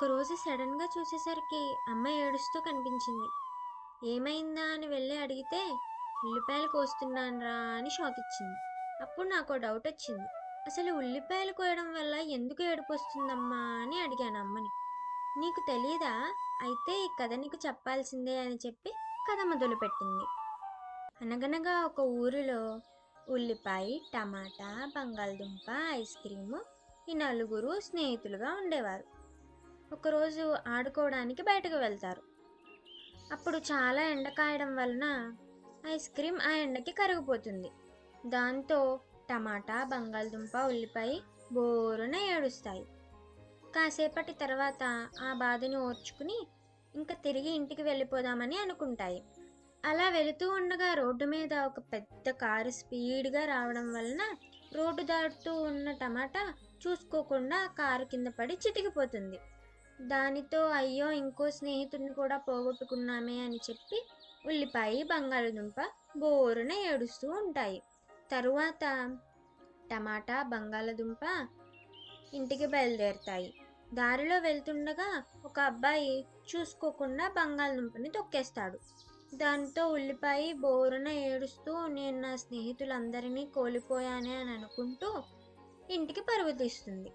ఒకరోజు సడన్గా చూసేసరికి అమ్మ ఏడుస్తూ కనిపించింది. ఏమైందా అని వెళ్ళి అడిగితే ఉల్లిపాయలు కోస్తున్నానురా అని షాక్ ఇచ్చింది అప్పుడు నాకు డౌట్ వచ్చింది. అసలు ఉల్లిపాయలు కోయడం వల్ల ఎందుకు ఏడుపు వస్తుందమ్మా అని అడిగాను అమ్మని. నీకు తెలీదా? అయితే ఈ కథ నీకు చెప్పాల్సిందే అని చెప్పి కథ మొదలుపెట్టింది. అనగనగా ఒక ఊరిలో ఉల్లిపాయ టమాటా బంగాళదుంప ఐస్ క్రీము ఈ నలుగురు స్నేహితులుగా ఉండేవారు. ఒకరోజు ఆడుకోవడానికి బయటకు వెళ్తారు. అప్పుడు చాలా ఎండ కాయడం వలన ఐస్ క్రీమ్ ఆ ఎండకి కరిగిపోతుంది. దాంతో టమాటా బంగాళదుంప ఉల్లిపాయ బోరున ఏడుస్తాయి. కాసేపటి తర్వాత ఆ బాధని ఓర్చుకుని ఇంకా తిరిగి ఇంటికి వెళ్ళిపోదామని అనుకుంటాయి. అలా వెళుతూ ఉండగా రోడ్డు మీద ఒక పెద్ద కారు స్పీడ్గా రావడం వలన రోడ్డు దాటుతూ ఉన్న టమాటా చూసుకోకుండా కారు కింద పడి చితికిపోతుంది. దానితో అయ్యో ఇంకో స్నేహితుడిని కూడా పోగొట్టుకున్నామే అని చెప్పి ఉల్లిపాయ బంగాళదుంప బోరున ఏడుస్తూ ఉంటాయి. తరువాత టమాటా బంగాళదుంప ఇంటికి బయలుదేరుతాయి. దారిలో వెళ్తుండగా ఒక అబ్బాయి చూసుకోకుండా బంగాళదుంపని తొక్కేస్తాడు. దాంతో ఉల్లిపాయ బోరున ఏడుస్తూ నేను నా స్నేహితులందరినీ కోల్పోయానే అని అనుకుంటూ ఇంటికి పరుగు తీస్తుంది.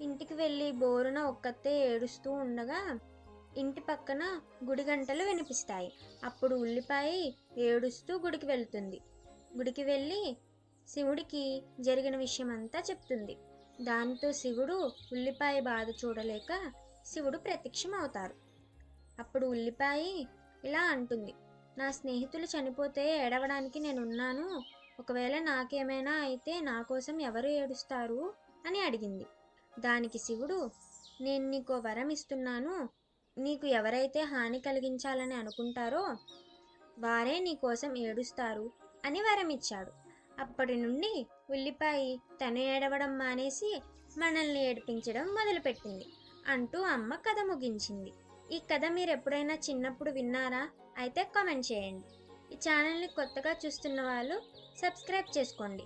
ఇంటికి వెళ్ళి బోరున ఒక్కతే ఏడుస్తూ ఉండగా ఇంటి పక్కన గుడి గంటలు వినిపిస్తాయి. అప్పుడు ఉల్లిపాయ ఏడుస్తూ గుడికి వెళ్తుంది. గుడికి వెళ్ళి శివుడికి జరిగిన విషయం అంతా చెప్తుంది. దాంతో శివుడు ఉల్లిపాయ బాధ చూడలేక శివుడు ప్రత్యక్షం అవుతారు అప్పుడు ఉల్లిపాయ ఇలా అంటుంది నా స్నేహితులు చనిపోతే ఏడవడానికి నేనున్నాను. ఒకవేళ నాకేమైనా అయితే నా కోసం ఎవరు ఏడుస్తారు? అని అడిగింది. దానికి శివుడు నేను నీకు వరం ఇస్తున్నాను. నీకు ఎవరైతే హాని కలిగించాలని అనుకుంటారో వారే నీ కోసం ఏడుస్తారు అని వరం ఇచ్చాడు. అప్పటి నుండి ఉల్లిపాయ తను ఏడవడం మానేసి మనల్ని ఏడిపించడం మొదలుపెట్టింది అంటూ అమ్మ కథ ముగించింది. ఈ కథ మీరు ఎప్పుడైనా చిన్నప్పుడు విన్నారా? అయితే కామెంట్ చేయండి. ఈ ఛానల్ని కొత్తగా చూస్తున్న వాళ్ళు సబ్స్క్రైబ్ చేసుకోండి.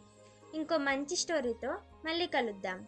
ఇంకో మంచి స్టోరీతో మళ్ళీ కలుద్దాం.